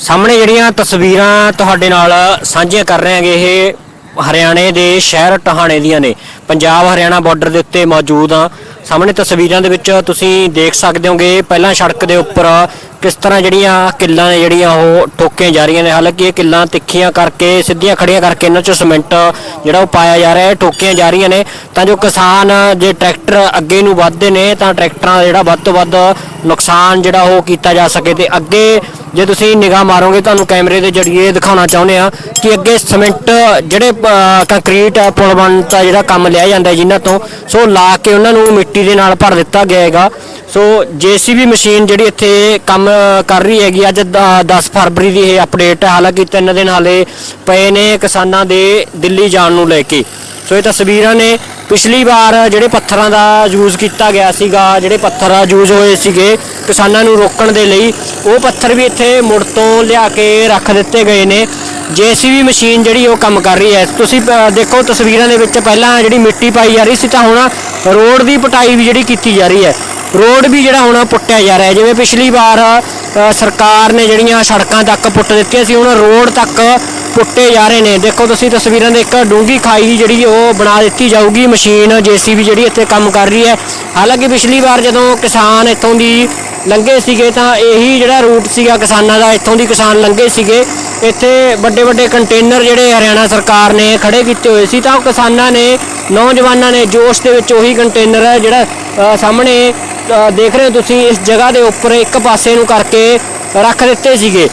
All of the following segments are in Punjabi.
ਸਾਹਮਣੇ ਜਿਹੜੀਆਂ ਤਸਵੀਰਾਂ ਤੁਹਾਡੇ ਨਾਲ ਸਾਂਝੀਆਂ ਕਰ ਰਹੇ ਹਾਂਗੇ ਇਹ ਹਰਿਆਣੇ ਦੇ ਸ਼ਹਿਰ ਟਹਾਣੇ ਦੀਆਂ ਨੇ। ਪੰਜਾਬ ਹਰਿਆਣਾ ਬਾਰਡਰ ਦੇ ਉੱਤੇ ਮੌਜੂਦ ਆ ਸਾਹਮਣੇ ਤਸਵੀਰਾਂ ਦੇ ਵਿੱਚ ਤੁਸੀਂ ਦੇਖ ਸਕਦੇ ਹੋਗੇ, ਪਹਿਲਾਂ ਸੜਕ ਦੇ ਉੱਪਰ ਕਿਸ ਤਰ੍ਹਾਂ ਜਿਹੜੀਆਂ ਕਿੱਲਾਂ ਨੇ ਜਿਹੜੀਆਂ ਉਹ ਠੋਕੀਆਂ ਜਾ ਰਹੀਆਂ ਨੇ। ਹਾਲਾਂਕਿ ਇਹ ਕਿੱਲਾਂ ਤਿੱਖੀਆਂ ਕਰਕੇ, ਸਿੱਧੀਆਂ ਖੜੀਆਂ ਕਰਕੇ ਇਹਨਾਂ 'ਚ ਸੀਮੈਂਟ ਜਿਹੜਾ ਉਹ ਪਾਇਆ ਜਾ ਰਿਹਾ ਹੈ, ਠੋਕੀਆਂ ਜਾ ਰਹੀਆਂ ਨੇ। ਤਾਂ ਜੋ ਕਿਸਾਨ ਜੇ ਟਰੈਕਟਰ ਅੱਗੇ ਨੂੰ ਵੱਧਦੇ ਨੇ, ਤਾਂ ਟਰੈਕਟਰਾਂ ਦਾ ਜਿਹੜਾ ਵੱਧ ਤੋਂ ਵੱਧ ਨੁਕਸਾਨ ਜਿਹੜਾ ਉਹ ਕੀਤਾ ਜਾ ਸਕੇ ਤੇ ਅੱਗੇ ਜੇ ਤੁਸੀਂ ਨਿਗਾਹ ਮਾਰੋਗੇ ਤੁਹਾਨੂੰ ਕੈਮਰੇ ਦੇ ਜਰੀਏ ਦਿਖਾਉਣਾ ਚਾਹੁੰਦੇ ਆ ਕਿ ਅੱਗੇ ਸੀਮੈਂਟ ਜਿਹੜੇ ਅਹ, ਕੰਕਰੀਟ ਪੁਲ ਬਣਨ ਦਾ ਜਿਹੜਾ ਕੰਮ ਲਿਆ ਜਾਂਦਾ ਜਿਨ੍ਹਾਂ ਤੋਂ ਸੋ ਲਾ ਕੇ ਉਹਨਾਂ ਨੂੰ ਮਿੱਟੀ ਦੇ ਨਾਲ ਭਰ ਦਿੱਤਾ ਗਿਆ ਹੈਗਾ। ਸੋ ਜੀਸੀਬੀ ਮਸ਼ੀਨ ਜਿਹੜੀ ਇੱਥੇ ਕੰਮ ਕਰ ਰਹੀ ਹੈਗੀ ਅੱਜ ਦ- 10 ਫਰਵਰੀ ਦੀ ਇਹ ਅਪਡੇਟ ਹੈ। ਹਾਲਾਂਕਿ ਤਿੰਨ ਦਿਨ ਹਾਲੇ ਪਏ ਨੇ ਕਿਸਾਨਾਂ ਦੇ ਦਿੱਲੀ ਜਾਣ ਨੂੰ ਲੈ ਕੇ। ਸੋ ਇਹ ਤਸਵੀਰਾਂ ਨੇ ਪਿਛਲੀ ਵਾਰ ਜਿਹੜੇ ਪੱਥਰਾਂ ਦਾ ਯੂਜ਼ ਕੀਤਾ ਗਿਆ ਸੀਗਾ ਜਿਹੜੇ ਪੱਥਰ ਯੂਜ਼ ਹੋਏ ਸੀਗੇ ਕਿਸਾਨਾਂ ਨੂੰ ਰੋਕਣ ਦੇ ਲਈ ਉਹ ਪੱਥਰ ਵੀ ਇੱਥੇ ਮੁੜ ਤੋਂ ਲਿਆ ਕੇ ਰੱਖ ਦਿੱਤੇ ਗਏ ਨੇ। ਜੀਸੀਬੀ ਮਸ਼ੀਨ ਜਿਹੜੀ ਉਹ ਕੰਮ ਕਰ ਰਹੀ ਹੈ। ਤੁਸੀਂ ਅ, ਦੇਖੋ ਤਸਵੀਰਾਂ ਦੇ ਵਿੱਚ ਪਹਿਲਾਂ ਜਿਹੜੀ ਮਿੱਟੀ ਪਾਈ ਜਾ ਰਹੀ ਸੀ ਤਾਂ ਹੁਣ ਰੋਡ ਦੀ ਪਟਾਈ ਵੀ ਜਿਹੜੀ ਕੀਤੀ ਜਾ ਰਹੀ ਹੈ। ਰੋਡ ਵੀ ਜਿਹੜਾ ਹੁਣ ਪੁੱਟਿਆ ਜਾ ਰਿਹਾ ਜਿਵੇਂ ਪਿਛਲੀ ਵਾਰ ਸਰਕਾਰ ਨੇ ਜਿਹੜੀਆਂ ਸੜਕਾਂ ਤੱਕ ਪੁੱਟ ਦਿੱਤੀਆਂ ਸੀ, ਹੁਣ ਰੋਡ ਤੱਕ ਪੁੱਟੇ ਜਾ ਰਹੇ ਨੇ। ਦੇਖੋ ਤੁਸੀਂ ਤਸਵੀਰਾਂ ਦੇ ਇੱਕ ਡੂੰਗੀ ਖਾਈ ਜਿਹੜੀ ਉਹ ਬਣਾ ਦਿੱਤੀ ਜਾਊਗੀ ਮਸ਼ੀਨ, ਜੀਸੀਬੀ ਜਿਹੜੀ ਇੱਥੇ ਕੰਮ ਕਰ ਰਹੀ ਹੈ। ਹਾਲਾਂਕਿ ਪਿਛਲੀ ਵਾਰ ਜਦੋਂ ਕਿਸਾਨ ਇੱਥੋਂ ਦੀ ਲੰਘੇ ਸੀਗੇ ਤਾਂ ਇਹੀ ਜਿਹੜਾ ਰੂਟ ਸੀਗਾ ਕਿਸਾਨਾਂ ਦਾ, ਇੱਥੋਂ ਦੀ ਕਿਸਾਨ ਲੰਘੇ ਸੀਗੇ। ਇੱਥੇ ਵੱਡੇ ਵੱਡੇ ਕੰਟੇਨਰ ਜਿਹੜੇ ਹਰਿਆਣਾ ਸਰਕਾਰ ਨੇ ਖੜੇ ਕੀਤੇ ਹੋਏ ਸੀ, ਤਾਂ ਉਹ ਕਿਸਾਨਾਂ ਨੇ, ਨੌਜਵਾਨਾਂ ਨੇ ਜੋਸ਼ ਦੇ ਵਿੱਚ ਉਹੀ ਕੰਟੇਨਰ ਹੈ ਜਿਹੜਾ ਸਾਹਮਣੇ ਦੇਖ ਰਹੇ ਹੋ ਤੁਸੀਂ, ਇਸ ਜਗ੍ਹਾ ਦੇ ਉੱਪਰ ਇੱਕ ਪਾਸੇ ਨੂੰ ਕਰਕੇ ਰੱਖ ਦਿੱਤੇ ਸੀਗੇ।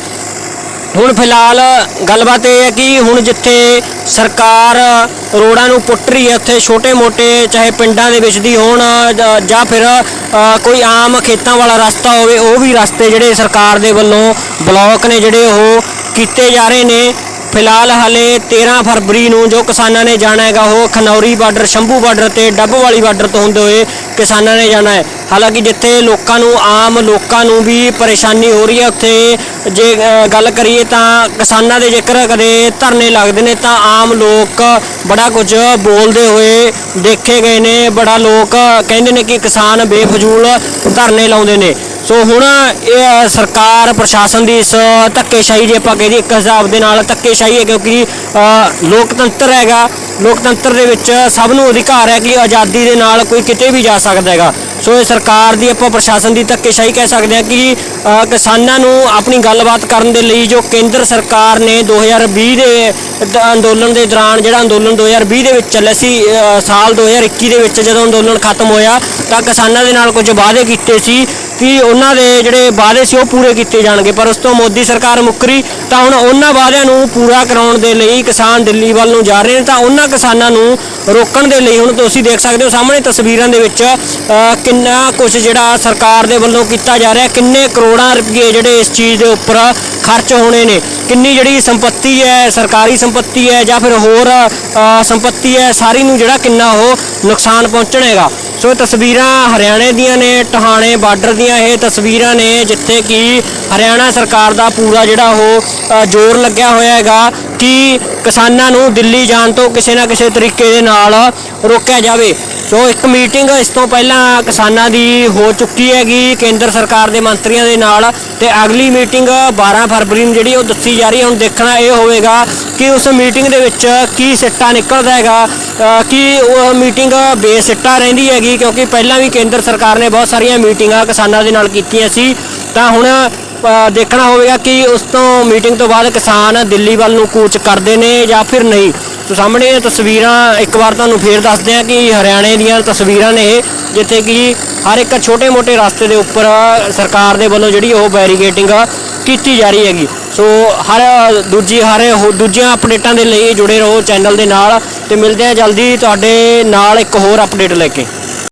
ਹੁਣ ਫਿਲਹਾਲ ਗੱਲਬਾਤ ਇਹ ਹੈ ਕਿ ਹੁਣ ਜਿੱਥੇ ਸਰਕਾਰ ਰੋਡਾਂ ਨੂੰ ਪੁੱਟ ਰਹੀ ਹੈ, ਉੱਥੇ ਛੋਟੇ-ਮੋਟੇ ਚਾਹੇ ਪਿੰਡਾਂ ਦੇ ਵਿੱਚ ਦੀ ਹੋਣ, ਜਾਂ- ਜਾਂ ਫਿਰ ਕੋਈ ਆਮ ਖੇਤਾਂ ਵਾਲਾ ਰਸਤਾ ਹੋਵੇ, ਉਹ ਵੀ ਰਸਤੇ ਜਿਹੜੇ ਸਰਕਾਰ ਦੇ ਵੱਲੋਂ ਬਲੌਕ ਨੇ ਜਿਹੜੇ ਉਹ ਕੀਤੇ ਜਾ ਰਹੇ ਨੇ। ਫਿਲਹਾਲ ਹਲੇ 13 ਫਰਵਰੀ ਨੂੰ ਜੋ ਕਿਸਾਨਾਂ ਨੇ ਜਾਣਾ ਹੈਗਾ, ਉਹ ਖਨੌਰੀ ਬਾਰਡਰ, ਸ਼ੰਭੂ ਬਾਰਡਰ ਤੇ ਡੱਬ ਵਾਲੀ ਬਾਰਡਰ ਤੋਂ ਹੁੰਦੇ ਹੋਏ ਕਿਸਾਨਾਂ ਨੇ ਜਾਣਾ ਹੈ। ਹਾਲਾਂਕਿ ਜਿੱਥੇ ਲੋਕਾਂ ਨੂੰ, ਆਮ ਲੋਕਾਂ ਨੂੰ ਵੀ ਪਰੇਸ਼ਾਨੀ ਹੋ ਰਹੀ ਹੈ, ਉੱਥੇ ਜੇ ਗੱਲ ਕਰੀਏ ਤਾਂ ਕਿਸਾਨਾਂ ਦੇ ਜੇਕਰ ਕਦੇ ਧਰਨੇ ਲੱਗਦੇ ਨੇ, ਤਾਂ ਆਮ ਲੋਕ ਬੜਾ ਕੁਝ ਬੋਲਦੇ ਹੋਏ ਦੇਖੇ ਗਏ ਨੇ। ਬੜਾ ਲੋਕ ਕਹਿੰਦੇ ਨੇ ਕਿ ਕਿਸਾਨ ਬੇਫਜ਼ੂਲ ਧਰਨੇ ਲਾਉਂਦੇ ਨੇ। ਸੋ ਹੁਣ ਇਹ ਸਰਕਾਰ, ਪ੍ਰਸ਼ਾਸਨ ਦੀ ਇਸ ਧੱਕੇਸ਼ਾਹੀ, ਜੇ ਆਪਾਂ ਕਹੀਏ ਇੱਕ ਹਿਸਾਬ ਦੇ ਨਾਲ ਧੱਕੇਸ਼ਾਹੀ ਹੈ, ਕਿਉਂਕਿ ਲੋਕਤੰਤਰ ਹੈਗਾ। ਲੋਕਤੰਤਰ ਦੇ ਵਿੱਚ ਸਭ ਨੂੰ ਅਧਿਕਾਰ ਹੈ ਕਿ ਆਜ਼ਾਦੀ ਦੇ ਨਾਲ ਕੋਈ ਕਿਤੇ ਵੀ ਜਾ ਸਕਦਾ ਹੈਗਾ। ਸੋ ਇਹ ਸਰਕਾਰ ਦੀ ਆਪਾਂ ਪ੍ਰਸ਼ਾਸਨ ਦੀ ਧੱਕੇਸ਼ਾਹੀ ਕਹਿ ਸਕਦੇ ਹਾਂ ਕਿ ਕਿਸਾਨਾਂ ਨੂੰ ਆਪਣੀ ਗੱਲਬਾਤ ਕਰਨ ਦੇ ਲਈ ਜੋ ਕੇਂਦਰ ਸਰਕਾਰ ਨੇ 2020 ਦੇ ਅੰਦੋਲਨ ਦੇ ਦੌਰਾਨ ਜਿਹੜਾ ਅੰਦੋਲਨ 2020 ਦੇ ਵਿੱਚ ਚੱਲਿਆ ਸੀ ਅ, ਸਾਲ 2021 ਦੇ ਵਿੱਚ ਜਦੋਂ ਅੰਦੋਲਨ ਖਤਮ ਹੋਇਆ ਤਾਂ ਕਿਸਾਨਾਂ ਦੇ ਨਾਲ ਕੁਝ ਵਾਅਦੇ ਕੀਤੇ ਸੀ ਕਿ ਉਹਨਾਂ ਦੇ ਜਿਹੜੇ ਵਾਅਦੇ ਸੀ ਉਹ ਪੂਰੇ ਕੀਤੇ ਜਾਣਗੇ। ਪਰ ਉਸ ਤੋਂ ਮੋਦੀ ਸਰਕਾਰ ਮੁੱਕਰੀ ਤਾਂ ਹੁਣ ਉਹਨਾਂ ਵਾਅਦਿਆਂ ਨੂੰ ਪੂਰਾ ਕਰਾਉਣ ਦੇ ਲਈ ਕਿਸਾਨ ਦਿੱਲੀ ਵੱਲ ਨੂੰ ਜਾ ਰਹੇ ਨੇ ਤਾਂ ਉਹਨਾਂ ਕਿਸਾਨਾਂ ਨੂੰ ਰੋਕਣ ਦੇ ਲਈ ਹੁਣ ਤੁਸੀਂ ਦੇਖ ਸਕਦੇ ਹੋ ਸਾਹਮਣੇ ਤਸਵੀਰਾਂ ਦੇ ਵਿੱਚ ਕਿ ਕਿੰਨਾ ਕੁਝ ਜਿਹੜਾ ਸਰਕਾਰ ਦੇ ਵੱਲੋਂ ਕੀਤਾ ਜਾ ਰਿਹਾ, ਕਿੰਨੇ ਕਰੋੜਾਂ ਰੁਪਏ ਜਿਹੜੇ ਇਸ ਚੀਜ਼ ਦੇ ਉੱਪਰ ਖਰਚ ਹੋਣੇ ਨੇ, ਕਿੰਨੀ ਜਿਹੜੀ ਸੰਪਤੀ ਹੈ, ਸਰਕਾਰੀ ਸੰਪਤੀ ਹੈ ਜਾਂ ਫਿਰ ਹੋਰ ਸੰਪਤੀ ਹੈ, ਸਾਰੀ ਨੂੰ ਜਿਹੜਾ ਕਿੰਨਾ ਉਹ ਨੁਕਸਾਨ ਪਹੁੰਚਣਾ ਹੈਗਾ ਸੋ ਤਸਵੀਰਾਂ ਹਰਿਆਣੇ ਦੀਆਂ ਨੇ, ਟਹਾਣੇ ਬਾਰਡਰ ਦੀਆਂ, ਇਹ ਤਸਵੀਰਾਂ ਨੇ ਜਿੱਥੇ ਕਿ ਹਰਿਆਣਾ ਸਰਕਾਰ ਦਾ ਪੂਰਾ ਜਿਹੜਾ ਉਹ ਜ਼ੋਰ ਲੱਗਿਆ ਹੋਇਆ ਹੈਗਾ ਕਿ ਕਿਸਾਨਾਂ ਨੂੰ ਦਿੱਲੀ ਜਾਣ ਤੋਂ ਕਿਸੇ ਨਾ ਕਿਸੇ ਤਰੀਕੇ ਦੇ ਨਾਲ ਰੋਕਿਆ ਜਾਵੇ। ਸੋ ਇੱਕ ਮੀਟਿੰਗ ਇਸ ਤੋਂ ਪਹਿਲਾਂ ਕਿਸਾਨਾਂ ਦੀ ਹੋ ਚੁੱਕੀ ਹੈਗੀ ਕੇਂਦਰ ਸਰਕਾਰ ਦੇ ਮੰਤਰੀਆਂ ਦੇ ਨਾਲ ਤੇ ਅਗਲੀ ਮੀਟਿੰਗ 12 ਫਰਵਰੀ ਨੂੰ ਜਿਹੜੀ ਉਹ ਦੱਸੀ ਜਾ ਰਹੀ ਹੈ। ਹੁਣ ਦੇਖਣਾ ਇਹ ਹੋਵੇਗਾ ਕਿ ਉਸ ਮੀਟਿੰਗ ਦੇ ਵਿੱਚ ਕੀ ਸਿੱਟਾ ਨਿਕਲਦਾ ਹੈਗਾ ਅ, ਕਿ ਉਹ ਮੀਟਿੰਗ ਬੇਸਿੱਟਾ ਰਹਿੰਦੀ ਹੈਗੀ ਕਿਉਂਕਿ ਪਹਿਲਾਂ ਵੀ ਕੇਂਦਰ ਸਰਕਾਰ ਨੇ ਬਹੁਤ ਸਾਰੀਆਂ ਮੀਟਿੰਗਾਂ ਕਿਸਾਨਾਂ ਦੇ ਨਾਲ ਕੀਤੀਆਂ ਸੀ। ਤਾਂ ਹੁਣ ਦੇਖਣਾ ਹੋਵੇਗਾ ਕਿ ਉਸ ਤੋਂ ਮੀਟਿੰਗ ਤੋਂ ਬਾਅਦ ਕਿਸਾਨ ਦਿੱਲੀ ਵੱਲ ਨੂੰ ਕੂਚ ਕਰਦੇ ਨੇ ਜਾਂ ਫਿਰ ਨਹੀਂ। ਸੋ ਸਾਹਮਣੇ ਇਹ ਤਸਵੀਰਾਂ ਇੱਕ ਵਾਰ ਤੁਹਾਨੂੰ ਫੇਰ ਦੱਸਦੇ ਹਾਂ ਕਿ ਹਰਿਆਣੇ ਦੀਆਂ ਤਸਵੀਰਾਂ ਨੇ ਇਹ, ਜਿੱਥੇ ਕਿ ਹਰ ਇੱਕ ਛੋਟੇ-ਮੋਟੇ ਰਸਤੇ ਦੇ ਉੱਪਰ ਸਰਕਾਰ ਦੇ ਵੱਲੋਂ ਜਿਹੜੀ ਉਹ ਬੈਰੀਗੇਟਿੰਗ ਕੀਤੀ ਜਾ ਰਹੀ ਹੈਗੀ। ਸੋ ਹਰ ਦੂਜੀ, ਹਰ ਹੋ- ਦੂਜੀਆਂ ਅਪਡੇਟਾਂ ਦੇ ਲਈ ਜੁੜੇ ਰਹੋ ਚੈਨਲ ਦੇ ਨਾਲ ਤੇ ਮਿਲਦੇ ਹਾਂ ਜਲਦੀ ਤੁਹਾਡੇ ਨਾਲ ਇੱਕ ਹੋਰ ਅਪਡੇਟ ਲੈ ਕੇ।